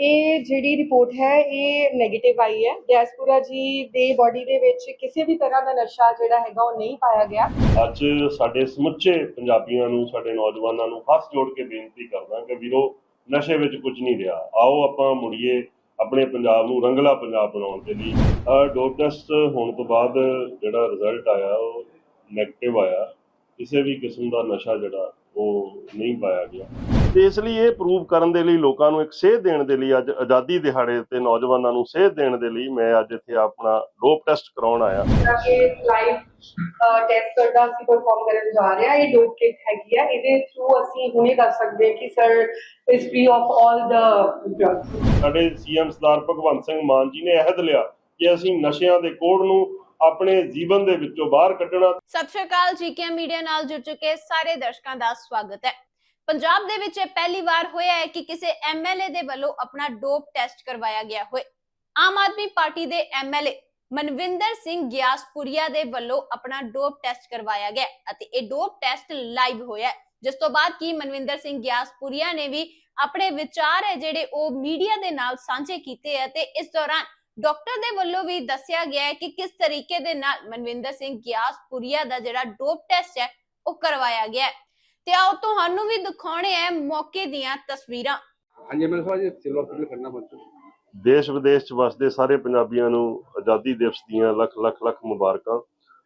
ਇਹ ਜਿਹੜੀ ਰਿਪੋਰਟ ਹੈ, ਇਹ 네ਗੇਟਿਵ ਆਈ ਹੈ। ਡੈਸਪੂਰਾ ਜੀ ਦੇ ਬਾਡੀ ਦੇ ਵਿੱਚ ਕਿਸੇ ਵੀ ਤਰ੍ਹਾਂ ਦਾ ਨਸ਼ਾ ਜਿਹੜਾ ਹੈਗਾ ਉਹ ਨਹੀਂ ਪਾਇਆ ਗਿਆ। ਅੱਜ ਸਾਡੇ ਸਮੁੱਚੇ ਪੰਜਾਬੀਆਂ ਨੂੰ, ਸਾਡੇ ਨੌਜਵਾਨਾਂ ਨੂੰ ਹੱਥ ਜੋੜ ਕੇ ਬੇਨਤੀ ਕਰਦਾ ਕਿ ਵੀਰੋ, ਨਸ਼ੇ ਵਿੱਚ ਕੁਝ ਨਹੀਂ ਰਿਹਾ। ਆਓ ਆਪਾਂ ਮੁੜੀਏ ਆਪਣੇ ਪੰਜਾਬ ਨੂੰ ਰੰਗਲਾ ਪੰਜਾਬ ਬਣਾਉਣ ਦੇ ਲਈ। ਡੋਪ ਟੈਸਟ ਹੋਣ ਤੋਂ ਬਾਅਦ ਜਿਹੜਾ ਰਿਜ਼ਲਟ ਆਇਆ, ਉਹ 네ਗੇਟਿਵ ਆਇਆ। ਕਿਸੇ ਵੀ ਕਿਸਮ ਦਾ ਨਸ਼ਾ ਜਿਹੜਾ ਉਹ ਨਹੀਂ ਪਾਇਆ ਗਿਆ। ਤੇ ਇਸ ਲਈ ਇਹ ਪ੍ਰੂਵ ਕਰਨ ਦੇ ਲਈ ਲੋਕਾਂ ਨੂੰ ਇੱਕ ਸੇਧ ਦੇਣ ਦੇ ਲਈ ਅੱਜ ਆਜ਼ਾਦੀ ਦਿਹਾੜੇ ਤੇ ਨੌਜਵਾਨਾਂ ਨੂੰ ਸੇਧ ਦੇਣ ਦੇ ਲਈ ਮੈਂ ਅੱਜ ਇੱਥੇ ਆਪਣਾ ਡੋਪ ਟੈਸਟ ਕਰਾਉਣ ਆਇਆ। ਲਾਈਵ ਟੈਸਟ ਕਰਦਾ ਅਸੀਂ ਪਰਫਾਰਮ ਕਰਨ ਜਾ ਰਹੇ ਇਹ ਡੋਪ ਕਿਟ ਹੈਗੀ ਆ। ਇਹਦੇ ਥਰੂ ਅਸੀਂ ਹੁਣੇ ਦੱਸ ਸਕਦੇ ਹਾਂ ਕਿ sir history of all the drugs ਸਾਡੇ ਸੀਐਮ ਸਰਦਾਰ ਭਗਵੰਤ ਸਿੰਘ ਮਾਨ ਜੀ ਨੇ ਅਹਿਦ ਲਿਆ ਕਿ ਅਸੀਂ ਨਸ਼ਿਆਂ ਦੇ ਕੋੜ ਨੂੰ ਆਪਣੇ ਜੀਵਨ ਦੇ ਵਿੱਚੋਂ ਬਾਹਰ ਕੱਢਣਾ। ਸਤਿ ਸ਼੍ਰੀ ਅਕਾਲ, ਜੀਕੇ ਮੀਡੀਆ ਨਾਲ ਜੁੜ ਚੁੱਕੇ ਸਾਰੇ ਦਰਸ਼ਕਾਂ ਦਾ ਸਵਾਗਤ ਹੈ। ਪੰਜਾਬ ਦੇ ਵਿੱਚ ਇਹ ਪਹਿਲੀ ਵਾਰ ਹੋਇਆ ਹੈ ਕਿ ਕਿਸੇ ਐਮਐਲਏ ਦੇ ਵੱਲੋਂ ਆਪਣਾ ਡੋਪ ਟੈਸਟ ਕਰਵਾਇਆ ਗਿਆ ਹੋਵੇ ਆਮ ਆਦਮੀ ਪਾਰਟੀ ਦੇ ਐਮਐਲਏ ਮਨਵਿੰਦਰ ਸਿੰਘ ਗਿਆਸਪੁਰੀਆ ਦੇ ਵੱਲੋਂ ਆਪਣਾ ਡੋਪ ਟੈਸਟ ਕਰਵਾਇਆ ਗਿਆ ਅਤੇ ਇਹ ਡੋਪ ਟੈਸਟ ਲਾਈਵ ਹੋਇਆ ਜਿਸ ਤੋਂ ਬਾਅਦ ਕੀ ਮਨਵਿੰਦਰ ਸਿੰਘ ਗਿਆਸਪੁਰੀਆ ਨੇ ਵੀ ਆਪਣੇ ਵਿਚਾਰ ਹੈ ਜਿਹੜੇ ਉਹ ਮੀਡੀਆ ਦੇ ਨਾਲ ਸਾਂਝੇ ਕੀਤੇ ਹੈ ਇਸ ਦੌਰਾਨ ਡਾਕਟਰ ਦੇ ਵੱਲੋਂ ਵੀ ਦੱਸਿਆ ਗਿਆ ਹੈ ਕਿ ਕਿਸ ਤਰੀਕੇ ਦੇ ਨਾਲ ਮਨਵਿੰਦਰ ਸਿੰਘ ਗਿਆਸਪੁਰੀਆ ਦਾ ਜਿਹੜਾ ਡੋਪ ਟੈਸਟ ਹੈ ਉਹ ਕਰਵਾਇਆ ਗਿਆ ਹੈ। ਤੇ ਆਓ ਤੁਹਾਨੂੰ ਵੀ ਦਿਖਾਉਣੇ ਹੈ ਮੌਕੇ ਦੀਆਂ ਤਸਵੀਰਾਂ। ਹਾਂਜੀ ਮੈਨੂੰ ਸਵਾਲ ਜੀ ਸਿਵਲ ਹਸਪੀਟਲ ਕਰਨਾ ਪਹੁੰਚੋ ਦੇਸ਼ ਵਿਦੇਸ਼ 'ਚ ਵਸਦੇ ਸਾਰੇ ਪੰਜਾਬੀਆਂ ਨੂੰ ਆਜ਼ਾਦੀ ਦਿਵਸ ਦੀਆਂ ਲੱਖ ਲੱਖ ਲੱਖ ਮੁਬਾਰਕਾਂ।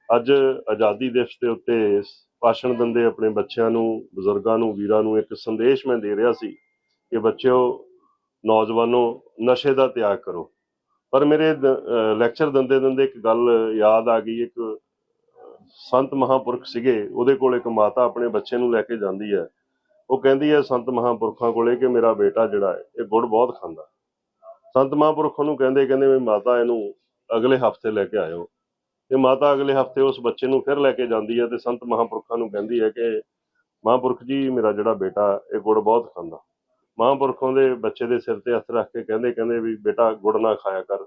ਅੱਜ ਆਜ਼ਾਦੀ ਦਿਵਸ ਦੇ ਉੱਤੇ ਭਾਸ਼ਣ ਦਿੰਦੇ ਆਪਣੇ ਬੱਚਿਆਂ ਨੂੰ ਬਜ਼ੁਰਗਾਂ ਨੂੰ ਵੀਰਾਂ ਨੂੰ ਇੱਕ ਸੰਦੇਸ਼ ਮੈਂ ਦੇ ਰਿਹਾ ਸੀ ਕਿ ਬੱਚਿਓ ਨੌਜਵਾਨੋ ਨਸ਼ੇ ਦਾ ਤਿਆਗ ਕਰੋ। ਪਰ ਮੇਰੇ ਲੈਕਚਰ ਦਿੰਦੇ ਦਿੰਦੇ ਇੱਕ ਗੱਲ ਯਾਦ ਆ ਗਈ, ਇੱਕ ਸੰਤ ਮਹਾਪੁਰਖ ਸੀਗੇ, ਉਹਦੇ ਕੋਲ ਇੱਕ ਮਾਤਾ ਆਪਣੇ ਬੱਚੇ ਨੂੰ ਲੈ ਕੇ ਜਾਂਦੀ ਹੈ। ਉਹ ਕਹਿੰਦੀ ਹੈ ਸੰਤ ਮਹਾਪੁਰਖਾਂ ਕੋਲੇ ਕਿ ਮੇਰਾ ਬੇਟਾ ਜਿਹੜਾ ਹੈ, ਇਹ ਗੁੜ ਬਹੁਤ ਖਾਂਦਾ। ਸੰਤ ਮਹਾਂਪੁਰਖ ਨੂੰ ਕਹਿੰਦੇ ਕਹਿੰਦੇ ਵੀ ਮਾਤਾ ਇਹਨੂੰ ਅਗਲੇ ਹਫ਼ਤੇ ਲੈ ਕੇ ਆਇਓ। ਤੇ ਮਾਤਾ ਅਗਲੇ ਹਫ਼ਤੇ ਉਸ ਬੱਚੇ ਨੂੰ ਫਿਰ ਲੈ ਕੇ ਜਾਂਦੀ ਹੈ ਤੇ ਸੰਤ ਮਹਾਂਪੁਰਖਾਂ ਨੂੰ ਕਹਿੰਦੀ ਹੈ ਕਿ, ਮਹਾਂਪੁਰਖ ਜੀ, ਮੇਰਾ ਜਿਹੜਾ ਬੇਟਾ, ਇਹ ਗੁੜ ਬਹੁਤ ਖਾਂਦਾ। ਮਹਾਂਪੁਰਖੋਂ ਦੇ ਬੱਚੇ ਦੇ ਸਿਰ ਤੇ ਹੱਥ ਰੱਖ ਕੇ ਕਹਿੰਦੇ ਕਹਿੰਦੇ ਵੀ ਬੇਟਾ ਗੁੜ ਨਾ ਖਾਇਆ ਕਰ।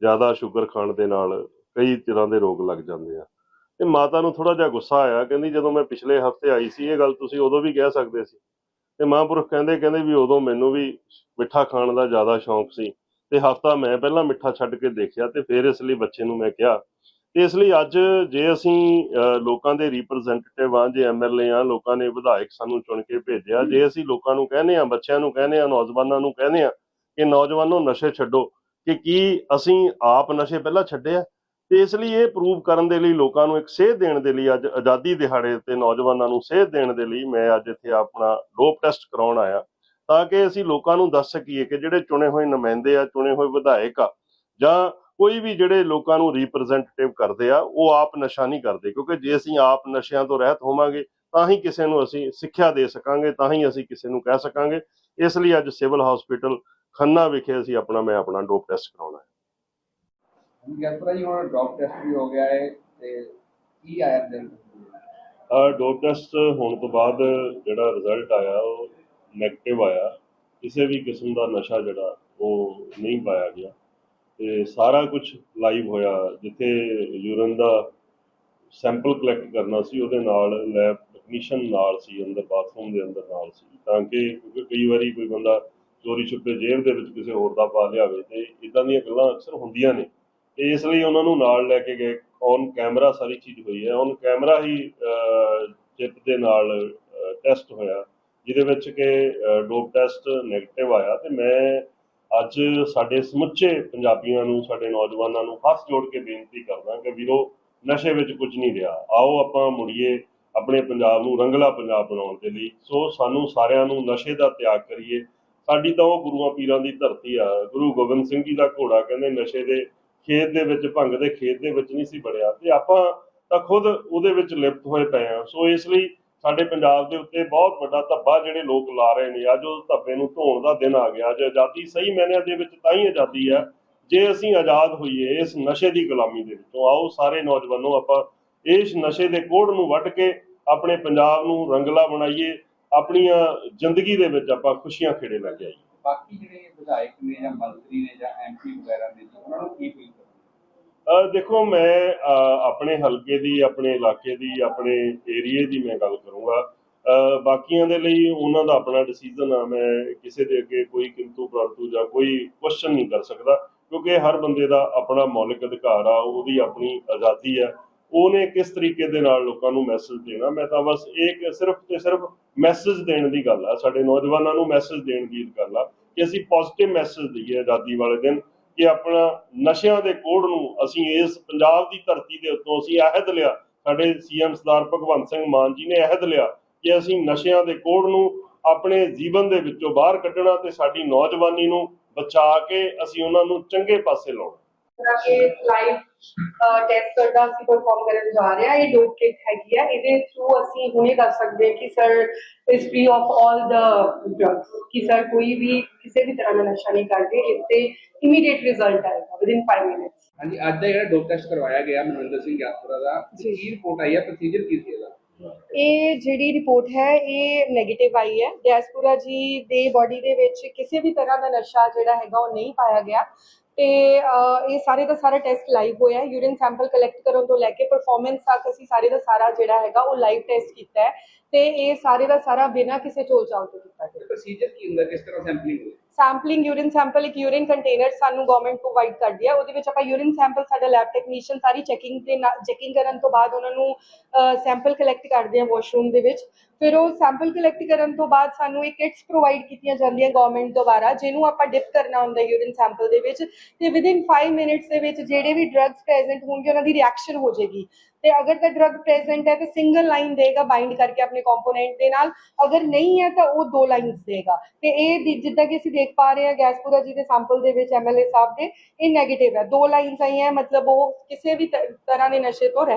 ਜ਼ਿਆਦਾ ਸ਼ੂਗਰ ਖਾਣ ਦੇ ਨਾਲ ਕਈ ਤਰ੍ਹਾਂ ਦੇ ਰੋਗ ਲੱਗ ਜਾਂਦੇ ਆ। ਤੇ ਮਾਤਾ ਨੂੰ ਥੋੜਾ ਜਿਹਾ ਗੁੱਸਾ ਆਇਆ, ਕਹਿੰਦੀ ਜਦੋਂ ਮੈਂ ਪਿਛਲੇ ਹਫ਼ਤੇ ਆਈ ਸੀ, ਇਹ ਗੱਲ ਤੁਸੀਂ ਉਦੋਂ ਵੀ ਕਹਿ ਸਕਦੇ ਸੀ। ਤੇ ਮਹਾਂਪੁਰਖ ਕਹਿੰਦੇ ਕਹਿੰਦੇ ਵੀ ਉਦੋਂ ਮੈਨੂੰ ਵੀ ਮਿੱਠਾ ਖਾਣ ਦਾ ਜ਼ਿਆਦਾ ਸ਼ੌਂਕ ਸੀ। ਤੇ ਹਫਤਾ ਮੈਂ ਪਹਿਲਾਂ ਮਿੱਠਾ ਛੱਡ ਕੇ ਦੇਖਿਆ ਤੇ ਫਿਰ ਇਸ ਲਈ ਬੱਚੇ ਨੂੰ ਮੈਂ ਕਿਹਾ ਇਸ ਲਈ ਅੱਜ ਜੇ ਅਸੀਂ ਲੋਕਾਂ ਦੇ ਰਿਪਰੈਜ਼ੈਂਟੇਟਿਵ ਆ ਜੇ ਐਮਐਲਏ ਆ ਲੋਕਾਂ ਨੇ ਵਿਧਾਇਕ ਸਾਨੂੰ ਚੁਣ ਕੇ ਭੇਜਿਆ। ਜੇ ਅਸੀਂ ਲੋਕਾਂ ਨੂੰ ਕਹਿੰਦੇ ਆ ਬੱਚਿਆਂ ਨੂੰ ਕਹਿੰਦੇ ਆ ਨੌਜਵਾਨਾਂ ਨੂੰ ਕਹਿੰਦੇ ਆ ਕਿ ਨੌਜਵਾਨੋ ਨਸ਼ੇ ਛੱਡੋ ਕਿ ਕੀ ਅਸੀਂ ਆਪ ਨਸ਼ੇ ਪਹਿਲਾਂ ਛੱਡੇ ਆ? ਤੇ ਇਸ ਲਈ ਇਹ ਪ੍ਰੂਵ ਕਰਨ ਦੇ ਲਈ ਲੋਕਾਂ ਨੂੰ ਇੱਕ ਸੇਧ ਦੇਣ ਦੇ ਲਈ ਅੱਜ ਆਜ਼ਾਦੀ ਦਿਹਾੜੇ ਤੇ ਨੌਜਵਾਨਾਂ ਨੂੰ ਸੇਧ ਦੇਣ ਦੇ ਲਈ ਮੈਂ ਅੱਜ ਇੱਥੇ ਆਪਣਾ ਡੋਪ ਟੈਸਟ ਕਰਾਉਣ ਆਇਆ। ਤਾਂ ਕਿ ਅਸੀਂ ਲੋਕਾਂ ਨੂੰ ਦੱਸ ਸਕੀਏ ਕਿ ਜਿਹੜੇ ਚੁਣੇ ਹੋਏ ਨੁਮਾਇੰਦੇ ਆ ਚੁਣੇ ਹੋਏ ਵਿਧਾਇਕ ਆ ਜਾਂ ਕੋਈ ਵੀ ਜਿਹੜੇ ਲੋਕਾਂ ਨੂੰ ਰਿਪਰੈਜ਼ੈਂਟੇਟਿਵ ਕਰਦੇ ਆ ਉਹ ਆਪ ਨਸ਼ਾ ਨਹੀਂ ਕਰਦੇ ਕਿਉਂਕਿ ਜੇ ਅਸੀਂ ਆਪ ਨਸ਼ਿਆਂ ਤੋਂ ਰਹਿਤ ਹੋਵਾਂਗੇ ਤਾਂ ਹੀ ਕਿਸੇ ਨੂੰ ਅਸੀਂ ਸਿੱਖਿਆ ਦੇ ਸਕਾਂਗੇ ਤਾਂ ਹੀ ਅਸੀਂ ਕਿਸੇ ਨੂੰ ਕਹਿ ਸਕਾਂਗੇ। ਇਸ ਲਈ ਅੱਜ ਸਿਵਲ ਹਸਪੀਟਲ ਖੰਨਾ ਵਿਖੇ ਅਸੀਂ ਆਪਣਾ ਮੈਂ ਆਪਣਾ ਡੋਪ ਟੈਸਟ ਕਰਾਉਣਾ ਹੈ। ਹਾਂਜੀ ਗੈਸਪਰਾ ਜੀ ਹੁਣ ਡੌਪ ਟੈਸਟ ਵੀ ਹੋ ਗਿਆ ਹੈ ਤੇ ਕੀ ਆਇਆ ਰਿਜ਼ਲਟ ਆ ਡੋਪ ਟੈਸਟ ਹੋਣ ਤੋਂ ਬਾਅਦ ਜਿਹੜਾ ਰਿਜ਼ਲਟ ਆਇਆ ਉਹ 네ਗੇਟਿਵ ਆਇਆ। ਕਿਸੇ ਵੀ ਕਿਸਮ ਦਾ ਨਸ਼ਾ ਜਿਹੜਾ ਉਹ ਨਹੀਂ ਪਾਇਆ ਗਿਆ। ਤੇ ਸਾਰਾ ਕੁਝ ਲਾਈਵ ਹੋਇਆ। ਜਿੱਥੇ ਯੂਰਨ ਦਾ ਸੈਂਪਲ ਕਲੈਕਟ ਕਰਨਾ ਸੀ, ਉਹਦੇ ਨਾਲ ਲੈਬ ਟੈਕਨੀਸ਼ੀਅਨ ਨਾਲ ਸੀ, ਅੰਦਰ ਬਾਥਰੂਮ ਦੇ ਅੰਦਰ ਨਾਲ ਸੀ। ਤਾਂ ਕਿ ਕਿਉਂਕਿ ਕਈ ਵਾਰੀ ਕੋਈ ਬੰਦਾ ਚੋਰੀ ਛੁਪੇ ਜੇਬ ਦੇ ਵਿੱਚ ਕਿਸੇ ਹੋਰ ਦਾ ਪਾ ਲਿਆਵੇ ਤੇ ਇਦਾਂ ਦੀਆਂ ਗੱਲਾਂ ਅਕਸਰ ਹੁੰਦੀਆਂ ਨੇ। ਤੇ ਇਸ ਲਈ ਉਹਨਾਂ ਨੂੰ ਨਾਲ ਲੈ ਕੇ ਗਏ। ਔਨ ਕੈਮਰਾ ਸਾਰੀ ਚੀਜ਼ ਹੋਈ ਹੈ। ਔਨ ਕੈਮਰਾ ਹੀ ਚਿਪ ਦੇ ਨਾਲ ਟੈਸਟ ਹੋਇਆ। ਜਿਹਦੇ ਵਿੱਚ ਕਿ ਡੋਪ ਟੈਸਟ 네ਗੇਟਿਵ ਆਇਆ ਤੇ ਮੈਂ ਅੱਜ ਸਾਡੇ ਸਮੁੱਚੇ ਪੰਜਾਬੀਆਂ ਨੂੰ, ਸਾਡੇ ਨੌਜਵਾਨਾਂ ਨੂੰ ਹੱਥ ਜੋੜ ਕੇ ਬੇਨਤੀ ਕਰਦਾ ਕਿ ਵੀਰੋ, ਨਸ਼ੇ ਵਿੱਚ ਕੁਝ ਨਹੀਂ ਰਿਹਾ। ਆਓ ਆਪਾਂ ਮੁੜੀਏ ਆਪਣੇ ਪੰਜਾਬ ਨੂੰ ਰੰਗਲਾ ਪੰਜਾਬ ਬਣਾਉਣ ਦੇ ਲਈ। ਸੋ ਸਾਨੂੰ ਸਾਰਿਆਂ ਨੂੰ ਨਸ਼ੇ ਦਾ ਤਿਆਗ ਕਰੀਏ। ਸਾਡੀ ਤਾਂ ਉਹ ਗੁਰੂਆਂ ਪੀਰਾਂ ਦੀ ਧਰਤੀ ਆ। ਗੁਰੂ ਗੋਬਿੰਦ ਸਿੰਘ ਜੀ ਦਾ ਘੋੜਾ ਕਹਿੰਦੇ ਨਸ਼ੇ ਦੇ ਖੇਤ ਦੇ ਵਿੱਚ, ਭੰਗ ਦੇ ਖੇਤ ਦੇ ਵਿੱਚ ਨਹੀਂ ਸੀ ਬੜਿਆ ਤੇ ਆਪਾਂ ਤਾਂ ਖੁਦ ਉਹਦੇ ਵਿੱਚ ਲਿਪਤ ਹੋਏ ਪਏ ਆ। ਸੋ ਇਸ ਲਈ ਸਾਡੇ ਪੰਜਾਬ ਦੇ ਉੱਤੇ ਬਹੁਤ ਵੱਡਾ ਧੱਬਾ ਜਿਹੜੇ ਲੋਕ ਲਾ ਰਹੇ ਨੇ। ਅੱਜ ਉਸ ਧੱਬੇ ਨੂੰ ਧੋਣ ਦਾ ਦਿਨ ਆ ਗਿਆ। ਅੱਜ ਆਜ਼ਾਦੀ ਸਹੀ ਮਾਇਨਿਆਂ ਦੇ ਵਿੱਚ ਤਾਂ ਹੀ ਆਜ਼ਾਦੀ ਹੈ। ਜੇ ਅਸੀਂ ਆਜ਼ਾਦ ਹੋਈਏ ਇਸ ਨਸ਼ੇ ਦੀ ਗੁਲਾਮੀ ਦੇ ਵਿੱਚੋਂ। ਆਓ ਸਾਰੇ ਨੌਜਵਾਨੋ, ਆਪਾਂ ਇਸ ਨਸ਼ੇ ਦੇ ਕੋੜ ਨੂੰ ਵੱਢ ਕੇ ਆਪਣੇ ਪੰਜਾਬ ਨੂੰ ਰੰਗਲਾ ਬਣਾਈਏ। ਆਪਣੀਆਂ ਜ਼ਿੰਦਗੀ ਦੇ ਵਿੱਚ ਆਪਾਂ ਖੁਸ਼ੀਆਂ ਖੇੜੇ ਲੈ ਕੇ ਆਈਏ। ਬਾਕੀ ਜਿਹੜੇ ਵਿਧਾਇਕ ਨੇ ਜਾਂ ਮੰਤਰੀ ਨੇ ਜਾਂ ਐਮਪੀ ਵਗੈਰਾ ਨੇ, ਉਹਨਾਂ ਨੂੰ ਕੀ ਫੀਲ ਦੇਖੋ, ਮੈਂ ਆਪਣੇ ਹਲਕੇ ਦੀ, ਆਪਣੇ ਇਲਾਕੇ ਦੀ, ਆਪਣੇ ਏਰੀਏ ਦੀ ਮੈਂ ਗੱਲ ਕਰੂੰਗਾ। ਬਾਕੀਆਂ ਦੇ ਲਈ ਉਹਨਾਂ ਦਾ ਆਪਣਾ ਡਿਸੀਜਨ ਆ। ਮੈਂ ਕਿਸੇ ਦੇ ਅੱਗੇ ਕੋਈ ਕਿੰਤੂ ਪਰੰਤੂ ਜਾਂ ਕੋਈ ਕੁਐਸਚਨ ਨਹੀਂ ਕਰ ਸਕਦਾ, ਕਿਉਂਕਿ ਹਰ ਬੰਦੇ ਦਾ ਆਪਣਾ ਮੌਲਿਕ ਅਧਿਕਾਰ ਆ, ਉਹਦੀ ਆਪਣੀ ਆਜ਼ਾਦੀ ਆ। ਉਹਨੇ ਕਿਸ ਤਰੀਕੇ ਦੇ ਨਾਲ ਲੋਕਾਂ ਨੂੰ ਮੈਸੇਜ ਦੇਣਾ? ਮੈਂ ਤਾਂ ਬਸ ਇਹ ਸਿਰਫ ਤੇ ਸਿਰਫ ਮੈਸੇਜ ਦੇਣ ਦੀ ਗੱਲ ਆ। ਸਾਡੇ ਨੌਜਵਾਨਾਂ ਨੂੰ ਮੈਸੇਜ ਦੇਣ ਦੀ ਗੱਲ ਆ ਕਿ ਅਸੀਂ ਪੋਜ਼ਿਟਿਵ ਮੈਸੇਜ ਦਈਏ ਆਜ਼ਾਦੀ ਵਾਲੇ ਦਿਨ। ਕਿ ਆਪਣਾ ਨਸ਼ਿਆਂ ਦੇ ਕੋੜ ਨੂੰ ਅਸੀਂ ਇਸ ਪੰਜਾਬ ਦੀ ਧਰਤੀ ਦੇ ਉੱਤੋਂ ਅਸੀਂ ਅਹਿਦ ਲਿਆ। ਸਾਡੇ ਸੀਐਮ ਸਰਦਾਰ ਭਗਵੰਤ ਸਿੰਘ ਮਾਨ ਜੀ ਨੇ ਅਹਿਦ ਲਿਆ ਕਿ ਅਸੀਂ ਨਸ਼ਿਆਂ ਦੇ ਕੋੜ ਨੂੰ ਆਪਣੇ ਜੀਵਨ ਦੇ ਵਿੱਚੋਂ ਬਾਹਰ ਕੱਢਣਾ ਤੇ ਸਾਡੀ ਨੌਜਵਾਨੀ ਨੂੰ ਬਚਾ ਕੇ ਅਸੀਂ ਉਹਨਾਂ ਨੂੰ ਚੰਗੇ ਪਾਸੇ ਲਾਉਣਾ। ਤਰ੍ਹਾਂ ਕੇ ਲਾਈਵ ਟੈਸਟ ਕਰਦਾ ਅਸੀਂ ਪਰਫਾਰਮ ਕਰਨ ਜਾ ਰਹੇ ਹਾਂ। ਇਹ ਡੋਪ ਕਿਟ ਹੈਗੀ ਆ। ਇਹਦੇ ਥਰੂ ਅਸੀਂ ਹੁਣੇ ਦੱਸ ਸਕਦੇ ਹਾਂ ਕਿ ਸਰ ਇਸ free of all the drugs ਕਿ ਸਰ ਕੋਈ ਵੀ ਕਿਸੇ ਵੀ ਤਰ੍ਹਾਂ ਦਾ ਨਸ਼ਾ ਨਹੀਂ ਕਰਦੇ। ਇਸ ਤੇ ਇਮੀਡੀਏਟ ਰਿਜ਼ਲਟ ਆਏਗਾ ਵਿਦਿਨ 5 ਮਿੰਟਸ ਹਾਂਜੀ ਅੱਜ ਦਾ ਜਿਹੜਾ ਡੋਪ ਟੈਸਟ ਕਰਵਾਇਆ ਗਿਆ ਮਨਵਿੰਦਰ ਸਿੰਘ ਗਿਆਸਪੁਰਾ ਦਾ ਜੀ। ਕੀ ਰਿਪੋਰਟ ਆਈ ਹੈ ਪ੍ਰੋਸੀਜਰ ਕੀ ਸੀ ਇਹਦਾ? ਇਹ ਜਿਹੜੀ ਰਿਪੋਰਟ ਹੈ ਇਹ 네ਗੇਟਿਵ ਆਈ ਹੈ। ਡੈਸਪੂਰਾ ਜੀ ਦੇ ਬਾਡੀ ਦੇ ਵਿੱਚ ਕਿਸੇ ਵੀ ਤਰ੍ਹਾਂ ਦਾ ਨਸ਼ਾ ਜਿਹੜਾ ਹੈਗਾ ਉਹ ਨਹੀਂ ਪਾਇਆ ਗਿਆ। ਤੇ ਇਹ ਸਾਰੇ ਦਾ ਸਾਰਾ ਟੈਸਟ ਲਾਈਵ ਹੋਇਆ ਹੈ। ਯੂਰਿਨ ਸੈਂਪਲ ਕਲੈਕਟ ਕਰਨ ਤੋਂ ਲੈ ਕੇ ਪਰਫਾਰਮੈਂਸ ਤੱਕ ਅਸੀਂ ਸਾਰੇ ਦਾ ਸਾਰਾ ਜਿਹੜਾ ਹੈਗਾ ਉਹ ਲਾਈਵ ਟੈਸਟ ਕੀਤਾ ਹੈ। ਤੇ ਇਹ ਸਾਰੇ ਦਾ ਸਾਰਾ ਬਿਨਾਂ ਕਿਸੇ ਝੋਲ ਚਾਲ ਤੋਂ ਕੀਤਾ ਗਿਆ। ਪ੍ਰੋਸੀਜਰ ਕੀ ਹੁੰਦਾ? ਕਿਸ ਤਰ੍ਹਾਂ ਸੈਂਪਲਿੰਗ ਹੁੰਦੀ? ਸੈਂਪਲਿੰਗ ਯੂਰਿਨ ਸੈਂਪਲ ਇੱਕ ਯੂਰਿਨ ਕੰਟੇਨਰ ਸਾਨੂੰ ਗਵਰਨਮੈਂਟ ਪ੍ਰੋਵਾਈਡ ਕਰਦੀ ਹੈ ਉਹਦੇ ਵਿੱਚ ਆਪਾਂ ਯੂਰਿਨ ਸੈਂਪਲ ਸਾਡਾ ਲੈਬ ਟੈਕਨੀਸ਼ੀਅਨ ਸਾਰੀ ਚੈਕਿੰਗ ਦੇ ਚੈਕਿੰਗ ਕਰਨ ਤੋਂ ਬਾਅਦ ਉਹਨਾਂ ਨੂੰ ਸੈਂਪਲ ਕਲੈਕਟ ਕਰਦੇ ਆ ਵਾਸ਼ਰੂਮ ਦੇ ਵਿੱਚ। ਫਿਰ ਉਹ ਸੈਂਪਲ ਕਲੈਕਟ ਕਰਨ ਤੋਂ ਬਾਅਦ ਸਾਨੂੰ ਇਹ ਕਿਟਸ ਪ੍ਰੋਵਾਈਡ ਕੀਤੀਆਂ ਜਾਂਦੀਆਂ ਗਵਰਨਮੈਂਟ ਦੁਆਰਾ ਜਿਹਨੂੰ ਆਪਾਂ ਡਿਪ ਕਰਨਾ ਹੁੰਦਾ ਯੂਰਿਨ ਸੈਂਪਲ ਦੇ ਵਿੱਚ। ਤੇ ਵਿਦਿਨ 5 ਮਿੰਟਸ ਦੇ ਵਿੱਚ ਜਿਹੜੇ ਵੀ ਡਰੱਗਸ ਪ੍ਰੈਜ਼ੈਂਟ ਹੋਣਗੇ ਉਹਨਾਂ ਦੀ ਰਿਐਕਸ਼ਨ ਹੋ ਜਾਏਗੀ। ਤੇ ਅਗਰ ਤਾਂ ਡਰੱਗ ਪ੍ਰੈਜ਼ੈਂਟ ਹੈ ਤਾਂ ਸਿੰਗਲ ਲਾਈਨ ਦੇਗਾ ਬਾਈਂਡ ਕਰਕੇ ਆਪਣੇ ਕੰਪੋਨੈਂਟ ਦੇ ਨਾਲ। ਅਗਰ ਨਹੀਂ ਹੈ ਤਾਂ ਉਹ ਦੋ ਲਾਈਨਸ ਦੇਗਾ। ਤੇ ਇਹ ਜਿੱਦਾਂ ਕਿ ਅਸੀਂ ਦੇਖ ਪਾ ਰਹੇ ਹਾਂ ਗੈਸਪੂਰਾ ਜੀ ਦੇ ਸੈਂਪਲ ਦੇ ਵਿੱਚ ਐਮਐਲਏ ਸਾਹਿਬ ਦੇ, ਇਹ 네ਗੇਟਿਵ ਹੈ। ਦੋ ਲਾਈਨਸ ਆਈਆਂ, ਮਤਲਬ ਉਹ ਕਿਸੇ ਵੀ ਤਰ੍ਹਾਂ ਦੇ ਨਸ਼ੇ ਤੋਂ ਰਹਿ